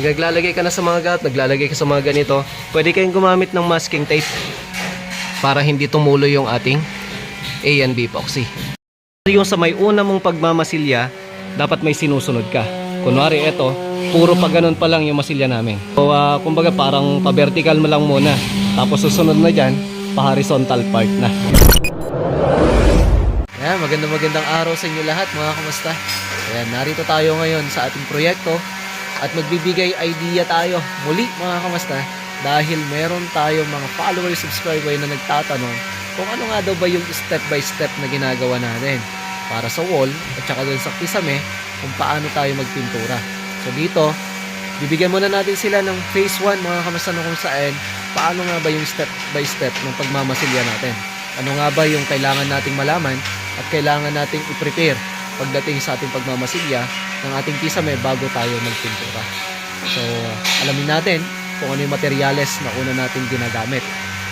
Naglalagay ka na sa mga gat, naglalagay ka sa mga ganito, pwede kayong gumamit ng masking tape para hindi tumulo yung ating A and B epoxy. Yung sa may una mong pagmamasilya, dapat may sinusunod ka. Kunwari ito, puro pa ganun pa lang yung masilya namin. So, ah, kumbaga parang pa-vertical mo lang muna. Tapos susunod na dyan, pa-horizontal part na. Ayan, magandang magandang araw sa inyo lahat mga kamusta. Ayan, narito tayo ngayon sa ating proyekto at magbibigay idea tayo muli mga kamusta dahil meron tayong mga followers, subscriber na nagtatanong kung ano nga daw ba yung step by step na ginagawa natin para sa wall at saka dun sa kisame kung paano tayo magpintura. So dito, bibigyan muna natin sila ng phase 1 mga kamusta na kung saan paano nga ba yung step by step ng pagmamasilya natin. Ano nga ba yung kailangan nating malaman at kailangan nating i-prepare pagdating sa ating pagmamasilya ng ating kisame bago tayo magpintura. So, alamin natin kung ano yung materyales na una nating ginagamit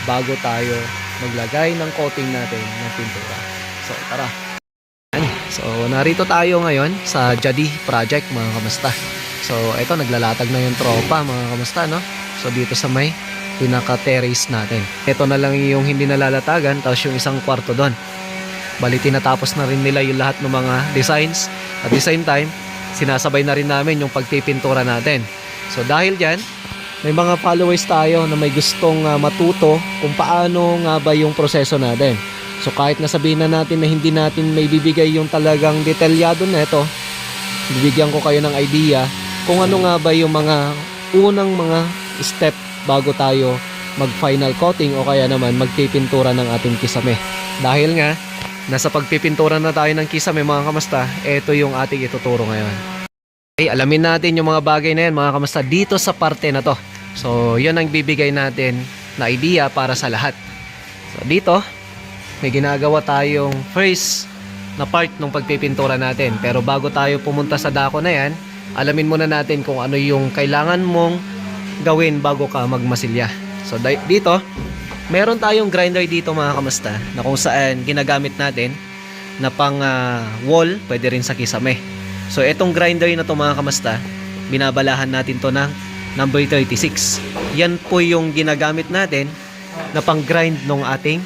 bago tayo maglagay ng coating natin ng pintura. So, tara. So, narito tayo ngayon sa Jadi Project mga kamusta. So, ito naglalatag na yung tropa mga kamusta, no? So, dito sa may pinaka-terrace natin. Ito na lang yung hindi nalalatagan, tapos yung isang kwarto doon. Bali, tinatapos na rin nila yung lahat ng mga designs. At the same time, sinasabay na rin namin yung pagpipintura natin. So, dahil dyan, may mga followers tayo na may gustong ah, matuto kung paano nga ba yung proseso natin. So, kahit nasabihin na natin na hindi natin may bibigay yung talagang detalyado na ito, bibigyan ko kayo ng idea kung ano nga ba yung mga unang mga step bago tayo mag final coating o kaya naman magpipintura ng ating kisame. Dahil nga, nasa pagpipintura na tayo ng kisame mga kamasta, ito yung ating ituturo ngayon. Okay, alamin natin yung mga bagay na yan mga kamasta dito sa parte na to. So, yun ang bibigay natin na idea para sa lahat. So, dito, may ginagawa tayong first na part ng pagpipintura natin. Pero bago tayo pumunta sa dako na yan, alamin muna natin kung ano yung kailangan mong gawin bago ka magmasilya. So di- dito, meron tayong grinder dito mga kamasta na kung saan ginagamit natin na pang ah, wall, pwede rin sa kisame. So etong grinder na to mga kamasta, binabalahan natin to ng number 36. Yan po yung ginagamit natin na pang grind ng ating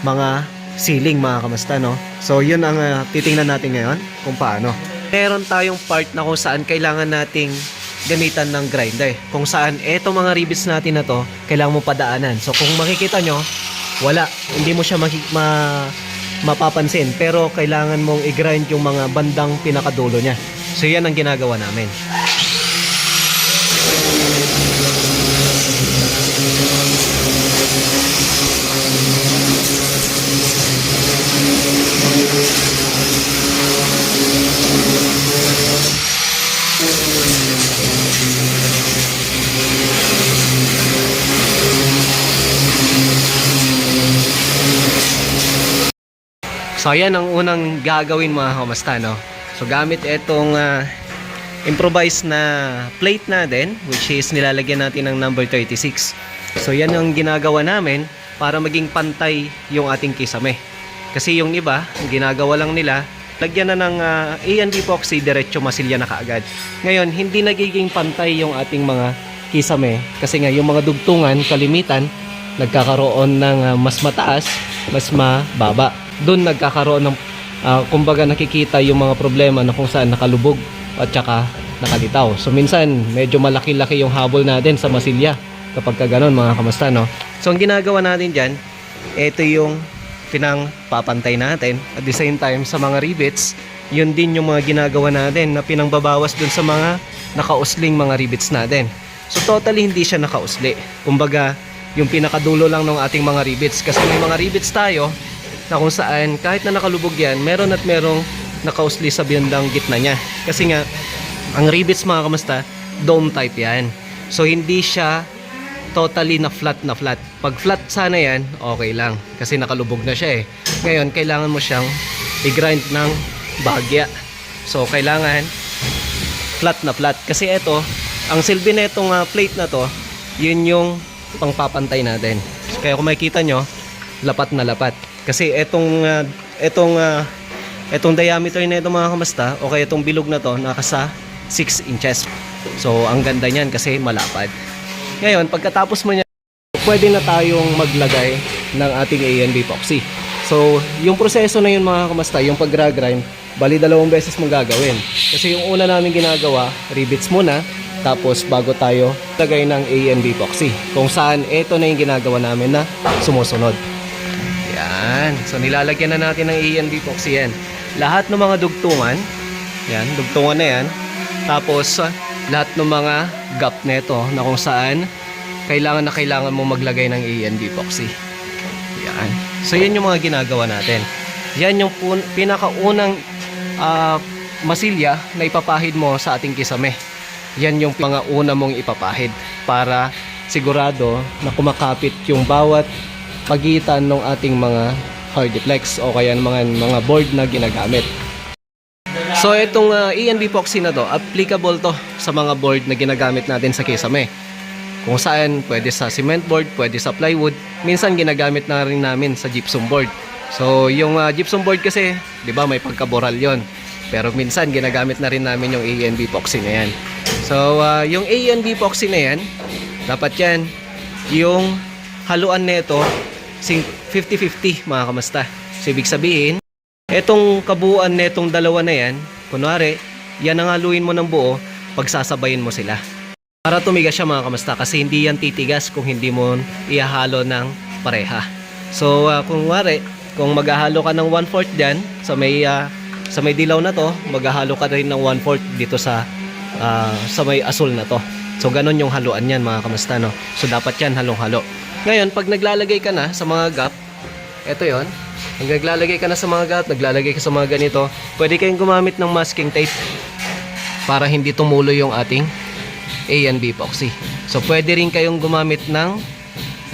mga ceiling mga kamasta no. So yun ang ah, titingnan natin ngayon kung paano. Meron tayong part na kung saan kailangan nating gamitan ng grinder. Kung saan eto mga rivets natin na to, kailangan mo padaanan. So kung makikita nyo, wala. Hindi mo siya maki- ma- mapapansin. Pero kailangan mong i-grind yung mga bandang pinakadulo niya. So yan ang ginagawa namin. So ayan ang unang gagawin mga kamasta no. So gamit itong ah, improvised na plate natin which is nilalagyan natin ng number 36. So yan ang ginagawa namin para maging pantay yung ating kisame. Kasi yung iba, ginagawa lang nila, lagyan na ng uh, A&D epoxy diretso masilya na kaagad. Ngayon, hindi nagiging pantay yung ating mga kisame kasi nga yung mga dugtungan, kalimitan, nagkakaroon ng ah, mas mataas, mas mababa. Doon nagkakaroon ng ah, kumbaga nakikita yung mga problema na kung saan nakalubog at saka nakalitaw. So minsan medyo malaki-laki yung habol natin sa masilya kapag ka mga kamusta no. So ang ginagawa natin diyan, ito yung pinang papantay natin at the same time sa mga rivets, yun din yung mga ginagawa natin na pinangbabawas dun sa mga nakausling mga rivets natin. So totally hindi siya nakausli. Kumbaga, yung pinakadulo lang ng ating mga rivets kasi may mga rivets tayo na kung saan kahit na nakalubog yan, meron at merong nakausli sa biyandang gitna niya. Kasi nga, ang rivets mga kamusta, dome type yan. So hindi siya totally na flat na flat. Pag flat sana yan, okay lang. Kasi nakalubog na siya eh. Ngayon, kailangan mo siyang i-grind ng bagya. So, kailangan flat na flat. Kasi ito, ang silbi na itong ah, plate na to, yun yung pangpapantay natin. Kaya kung makikita nyo, lapat na lapat. Kasi itong, ah, itong, ah, itong diameter na ito mga kamasta, o kaya itong bilog na to, nakasa 6 inches. So, ang ganda niyan kasi malapad. Ngayon, pagkatapos mo niya, pwede na tayong maglagay ng ating A&B epoxy. So, yung proseso na yun mga kamasta, yung pag-grind, bali dalawang beses mong gagawin. Kasi yung una namin ginagawa, rivets muna, tapos bago tayo lagay ng A&B epoxy. Kung saan, ito na yung ginagawa namin na sumusunod. Yan. So, nilalagyan na natin ng A&B epoxy yan. Lahat ng mga dugtungan, yan, dugtungan na yan. Tapos, ah, lahat ng mga gap neto na kung saan kailangan na kailangan mo maglagay ng A&B epoxy. Yan. So, yan yung mga ginagawa natin. Yan yung pinakaunang ah, masilya na ipapahid mo sa ating kisame. Yan yung mga una mong ipapahid para sigurado na kumakapit yung bawat pagitan ng ating mga hardiplex o kaya ng mga, mga board na ginagamit. So itong uh, E&B epoxy na to, applicable to sa mga board na ginagamit natin sa kisame. Kung saan pwede sa cement board, pwede sa plywood, minsan ginagamit na rin namin sa gypsum board. So yung uh, gypsum board kasi, 'di ba, may pagkaboral 'yon. Pero minsan ginagamit na rin namin yung E&B epoxy na 'yan. So uh, yung E&B epoxy na 'yan, dapat 'yan yung haluan nito 50-50 mga kamasta. So ibig sabihin, etong kabuuan netong dalawa na 'yan, kunwari, yan ang haluin mo ng buo, pagsasabayin mo sila. Para tumigas siya mga kamasta kasi hindi yan titigas kung hindi mo ihahalo ng pareha. So uh, kung wari, kung maghahalo ka ng 1/4 diyan sa may ah, sa may dilaw na to, maghahalo ka rin ng 1/4 dito sa ah, sa may asul na to. So ganun yung haluan niyan mga kamasta no. So dapat yan halong-halo. Ngayon, pag naglalagay ka na sa mga gap, eto 'yon. Pag naglalagay ka na sa mga gap, naglalagay ka sa mga ganito, pwede kayong gumamit ng masking tape para hindi tumulo yung ating A epoxy. So pwede rin kayong gumamit ng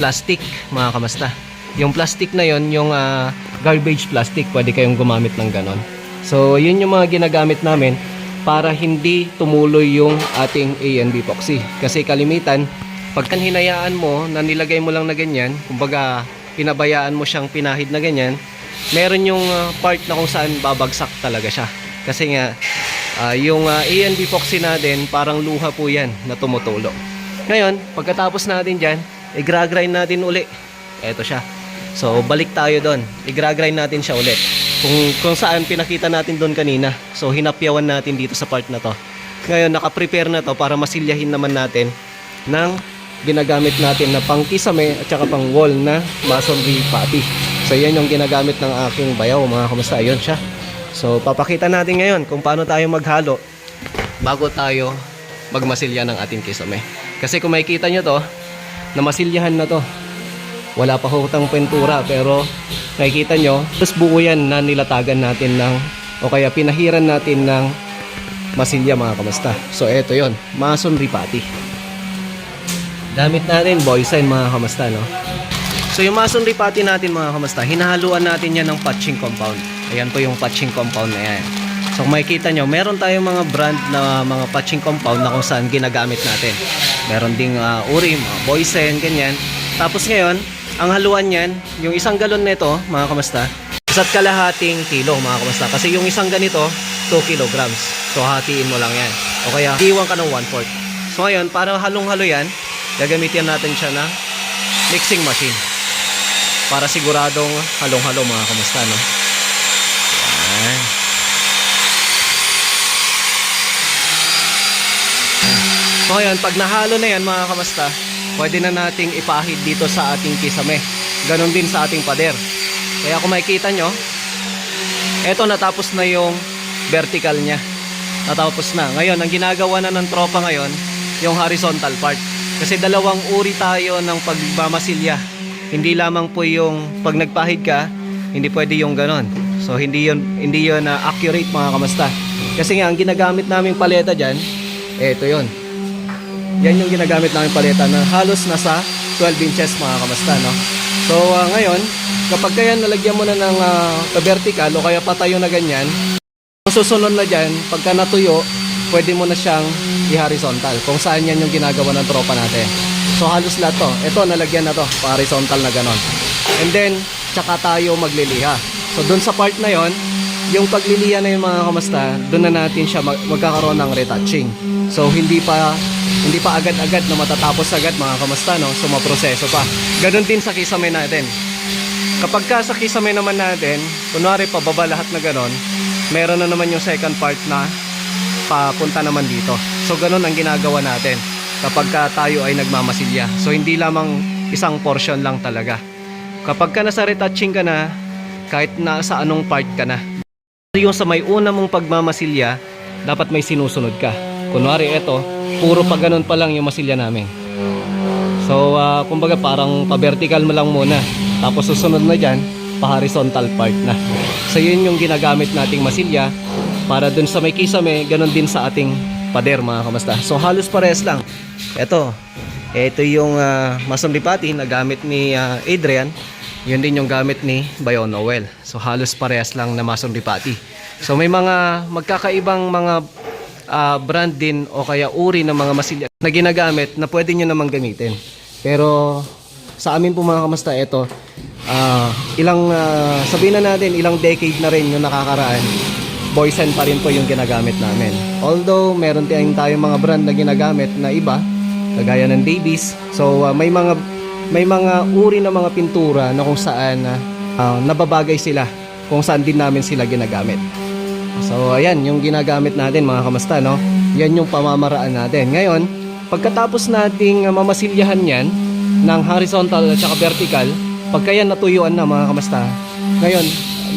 plastic mga kamasta. Yung plastic na yon, yung ah, garbage plastic, pwede kayong gumamit ng ganon. So yun yung mga ginagamit namin para hindi tumuloy yung ating A epoxy. Kasi kalimitan, pagka hinayaan mo na nilagay mo lang na ganyan, kumbaga pinabayaan mo siyang pinahid na ganyan, meron yung ah, part na kung saan babagsak talaga siya. Kasi nga, Ah, yung uh, A&B epoxy natin, parang luha po yan na tumutulo. Ngayon, pagkatapos natin dyan, i-grind natin uli. Eto siya. So, balik tayo doon. I-grind natin siya ulit. Kung, kung saan pinakita natin doon kanina. So, hinapyawan natin dito sa part na to. Ngayon, naka-prepare na to para masilyahin naman natin ng ginagamit natin na pang kisame at saka pang wall na masonry putty. So, yan yung ginagamit ng aking bayaw, mga kamusta. Ayun siya. So, papakita natin ngayon kung paano tayo maghalo bago tayo magmasilya ng ating kisame. Kasi kung makikita nyo to, na masilyahan na to. Wala pa hutang pentura pero nakikita nyo, tapos buo yan na nilatagan natin ng o kaya pinahiran natin ng masilya mga kamasta. So, eto yon Mason Ripati. Gamit natin boy sign mga kamasta, no? So yung mason ripati natin mga kamasta, hinahaluan natin yan ng patching compound. Ayan po yung patching compound na yan. So makikita nyo, meron tayong mga brand na mga patching compound na kung saan ginagamit natin. Meron ding uh, urim, uh, boysen, ganyan. Tapos ngayon, ang haluan yan, yung isang galon nito, mga kamasta, isa't kalahating kilo mga kamasta. Kasi yung isang ganito, 2 kilograms. So hatiin mo lang yan. O kaya, diwan ka ng 1/4. So ngayon, para halong-halo yan, gagamitin natin siya ng mixing machine. Para siguradong halong-halo mga kamusta no? Yan. so ngayon pag nahalo na yan mga kamusta pwede na nating ipahid dito sa ating kisame. Ganon din sa ating pader. Kaya kung makikita nyo eto natapos na yung vertical nya natapos na. Ngayon ang ginagawa na ng tropa ngayon yung horizontal part kasi dalawang uri tayo ng pagmamasilya hindi lamang po yung pag nagpahid ka, hindi pwede yung ganon. So hindi yun hindi yun na accurate mga kamasta. Kasi nga ang ginagamit naming paleta diyan, eto yon. Yan yung ginagamit naming paleta na halos nasa 12 inches mga kamasta, no. So ah, ngayon, kapag kaya nalagyan mo na ng uh, vertical o kaya patayo na ganyan, susunod na diyan, pagka natuyo, pwede mo na siyang i-horizontal. Kung saan yan yung ginagawa ng tropa natin. So halos lahat to. Ito nalagyan na to, horizontal na ganon. And then tsaka tayo magliliha. So dun sa part na yon, yung pagliliya na yung mga kamasta, doon na natin siya mag- magkakaroon ng retouching. So hindi pa hindi pa agad-agad na matatapos agad mga kamasta no. So maproseso pa. Ganon din sa kisame natin. Kapag ka sa kisame naman natin, kunwari pababa lahat na ganon, meron na naman yung second part na papunta naman dito. So ganun ang ginagawa natin kapag ka tayo ay nagmamasilya. So hindi lamang isang portion lang talaga. Kapag ka nasa retouching ka na, kahit na sa anong part ka na. Yung sa may una mong pagmamasilya, dapat may sinusunod ka. Kunwari ito, puro pa ganun pa lang yung masilya namin. So, ah, kumbaga parang pa-vertical mo lang muna. Tapos susunod na dyan, pa-horizontal part na. So, yun yung ginagamit nating masilya para dun sa may kisame, ganun din sa ating pader mga kamasta. So, halos pares lang. Ito, ito yung uh, masumlipati na gamit ni ah, Adrian. Yun din yung gamit ni Bayon Noel. So, halos parehas lang na masumlipati. So, may mga magkakaibang mga ah, brand din o kaya uri ng mga masilya na ginagamit na pwede nyo namang gamitin. Pero sa amin po mga kamasta, ito, ah, ilang, ah, sabihin na natin, ilang decade na rin yung nakakaraan. Boysen pa rin po yung ginagamit namin. Although, meron tayong tayong mga brand na ginagamit na iba, kagaya ng Davies. So, ah, may mga may mga uri ng mga pintura na kung saan ah, nababagay sila kung saan din namin sila ginagamit. So ayan, yung ginagamit natin mga kamasta, no? Yan yung pamamaraan natin. Ngayon, pagkatapos nating uh, mamasilyahan yan ng horizontal at saka vertical, pagka yan natuyuan na mga kamasta, ngayon,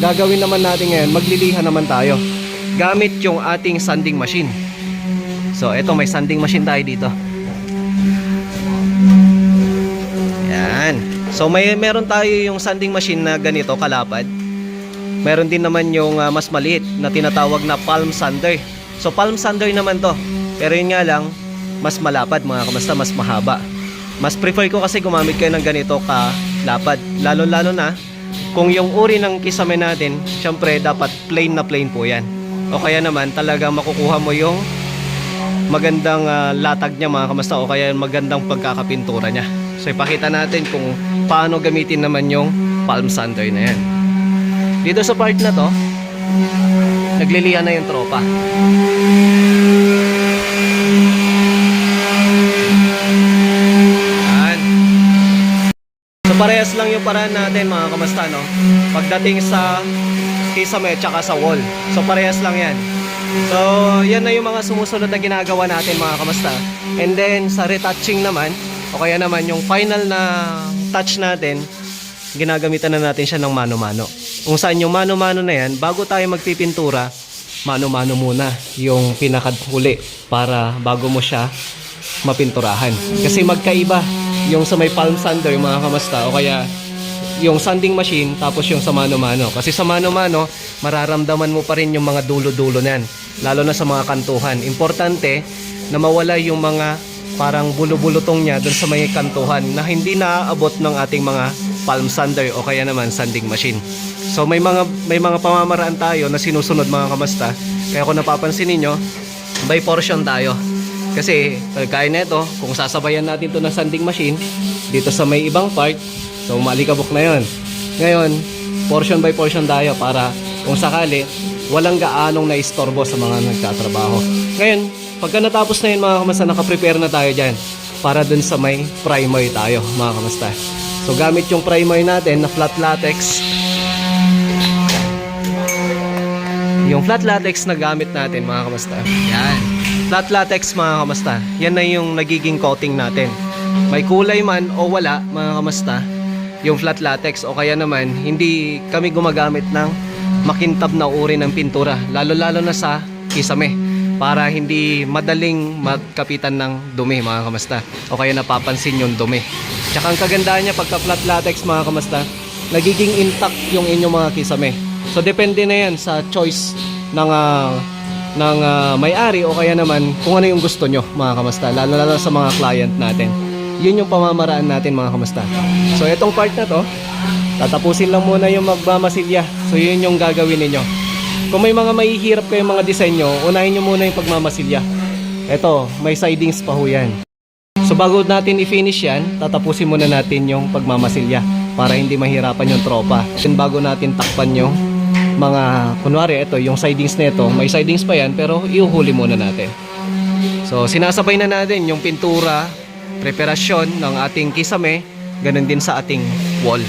gagawin naman natin ngayon, magliliha naman tayo. Gamit yung ating sanding machine. So, eto may sanding machine tayo dito. Yan. So, may meron tayo yung sanding machine na ganito, kalapad. Meron din naman yung ah, mas maliit na tinatawag na palm sander. So palm sander naman to. Pero yun nga lang, mas malapad mga kamasta, mas mahaba. Mas prefer ko kasi gumamit kayo ng ganito ka lapad. Lalo-lalo na kung yung uri ng kisame natin, syempre dapat plain na plain po yan. O kaya naman talagang makukuha mo yung magandang ah, latag niya mga kamasta o kaya magandang pagkakapintura niya. So ipakita natin kung paano gamitin naman yung palm sander na yan. Dito sa part na to, naglilihan na yung tropa. Yan. So parehas lang yung paraan natin mga kamasta no. Pagdating sa kisame tsaka sa wall. So parehas lang yan. So yan na yung mga sumusunod na ginagawa natin mga kamasta. And then sa retouching naman, o kaya naman yung final na touch natin, ginagamitan na natin siya ng mano-mano. Kung saan yung mano-mano na yan, bago tayo magpipintura, mano-mano muna yung pinakahuli para bago mo siya mapinturahan. Kasi magkaiba yung sa may palm sander, yung mga kamasta, o kaya yung sanding machine tapos yung sa mano-mano. Kasi sa mano-mano, mararamdaman mo pa rin yung mga dulo-dulo na yan. Lalo na sa mga kantuhan. Importante na mawala yung mga parang bulo-bulutong niya doon sa may kantuhan na hindi naaabot ng ating mga palm sander o kaya naman sanding machine. So may mga may mga pamamaraan tayo na sinusunod mga kamasta. Kaya kung napapansin niyo, by portion tayo. Kasi kaya nito, kung sasabayan natin to ng sanding machine dito sa may ibang part, so malikabok na 'yon. Ngayon, portion by portion tayo para kung sakali walang gaanong naistorbo sa mga nagtatrabaho. Ngayon, pagka natapos na yun mga kamasta, nakaprepare na tayo dyan para dun sa may primer tayo mga kamasta. So gamit yung primer natin na flat latex. Yung flat latex na gamit natin mga kamasta. Yan. Flat latex mga kamasta. Yan na yung nagiging coating natin. May kulay man o wala mga kamasta. Yung flat latex o kaya naman hindi kami gumagamit ng makintab na uri ng pintura. Lalo-lalo na sa kisame para hindi madaling magkapitan ng dumi mga kamasta o kaya napapansin yung dumi. Tsaka ang kagandahan niya pagka flat latex mga kamasta, nagiging intact yung inyong mga kisame. So depende na yan sa choice ng ah, ng ah, may-ari o kaya naman kung ano yung gusto nyo mga kamasta lalo lalo sa mga client natin. Yun yung pamamaraan natin mga kamasta. So itong part na to, tatapusin lang muna yung magmamasilya. So yun yung gagawin ninyo. Kung may mga mahihirap kayong mga disenyo, unahin nyo muna yung pagmamasilya. Ito, may sidings pa ho yan. So bago natin i-finish yan, tatapusin muna natin yung pagmamasilya para hindi mahirapan yung tropa. Then bago natin takpan yung mga, kunwari, ito, yung sidings nito, may sidings pa yan, pero iuhuli muna natin. So, sinasabay na natin yung pintura, preparasyon ng ating kisame, ganun din sa ating wall.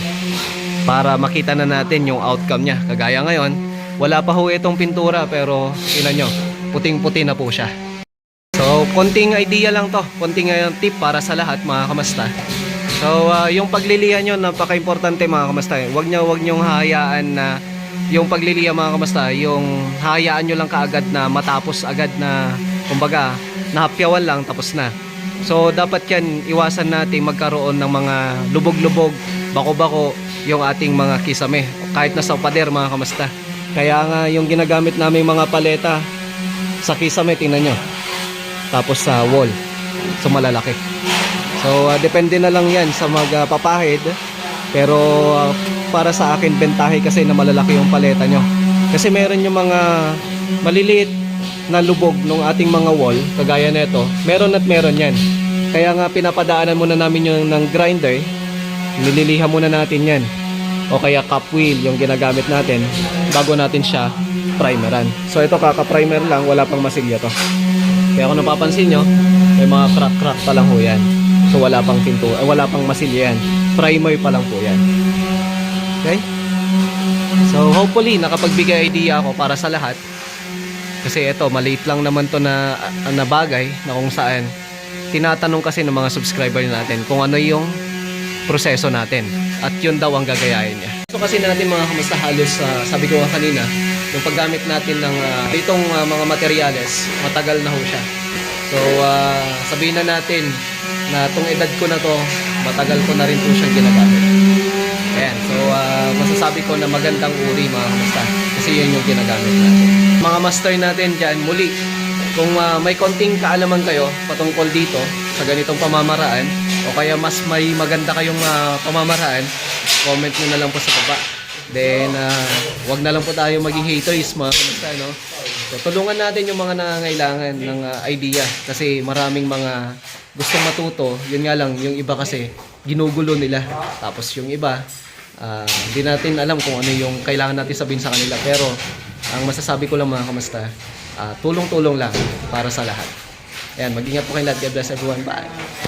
Para makita na natin yung outcome niya. Kagaya ngayon, wala pa ho itong pintura, pero ina nyo, puting-puti na po siya. So, konting idea lang to, konting uh, tip para sa lahat mga kamasta. So, uh, yung pagliliha nyo, napaka-importante mga kamasta. Huwag nyo, huwag nyo hayaan na yung pagliliha mga kamasta, yung hayaan nyo lang kaagad na matapos agad na, kumbaga, nahapyawan lang, tapos na. So, dapat yan, iwasan natin magkaroon ng mga lubog-lubog, bako-bako, yung ating mga kisame. Kahit nasa pader mga kamasta. Kaya nga, yung ginagamit namin mga paleta sa kisame, tingnan nyo tapos sa wall. So malalaki. So ah, depende na lang 'yan sa magpapahid. Pero ah, para sa akin bentahe kasi na malalaki yung paleta nyo. Kasi meron yung mga maliliit na lubog ng ating mga wall, kagaya nito. Meron at meron 'yan. Kaya nga pinapadaanan muna namin yung ng grinder. Nililiha muna natin 'yan. O kaya cup wheel yung ginagamit natin bago natin siya primeran. So ito kaka-primer lang, wala pang masilya to. Kaya kung napapansin nyo, may mga crack-crack pa lang ho yan. So wala pang pinto, eh, wala pang masilya yan. Primer pa lang po yan. Okay? So hopefully nakapagbigay idea ako para sa lahat. Kasi ito, maliit lang naman to na, na bagay na kung saan tinatanong kasi ng mga subscriber natin kung ano yung proseso natin. At yun daw ang gagayahin niya. So kasi natin mga kamusta halos, ah, sabi ko nga kanina, yung paggamit natin ng ah, itong ah, mga materyales, matagal na ho siya. So ah, sabihin na natin na itong edad ko na to, matagal ko na rin po siyang ginagamit. Ayan, so ah, masasabi ko na magandang uri mga kamusta. Kasi yun yung ginagamit natin. Mga master natin dyan, muli, kung ah, may konting kaalaman kayo patungkol dito sa ganitong pamamaraan o kaya mas may maganda kayong ah, pamamaraan, comment nyo na lang po sa baba. Then, ah, wag na lang po tayo maging haters mga kamusta, no? So, tulungan natin yung mga nangangailangan ng ah, idea kasi maraming mga gustong matuto. Yun nga lang, yung iba kasi ginugulo nila. Tapos yung iba, ah, hindi natin alam kung ano yung kailangan natin sabihin sa kanila. Pero, ang masasabi ko lang mga kamusta, ah, tulong-tulong lang para sa lahat. Ayan, mag-ingat po kayo lahat. God bless everyone. Bye.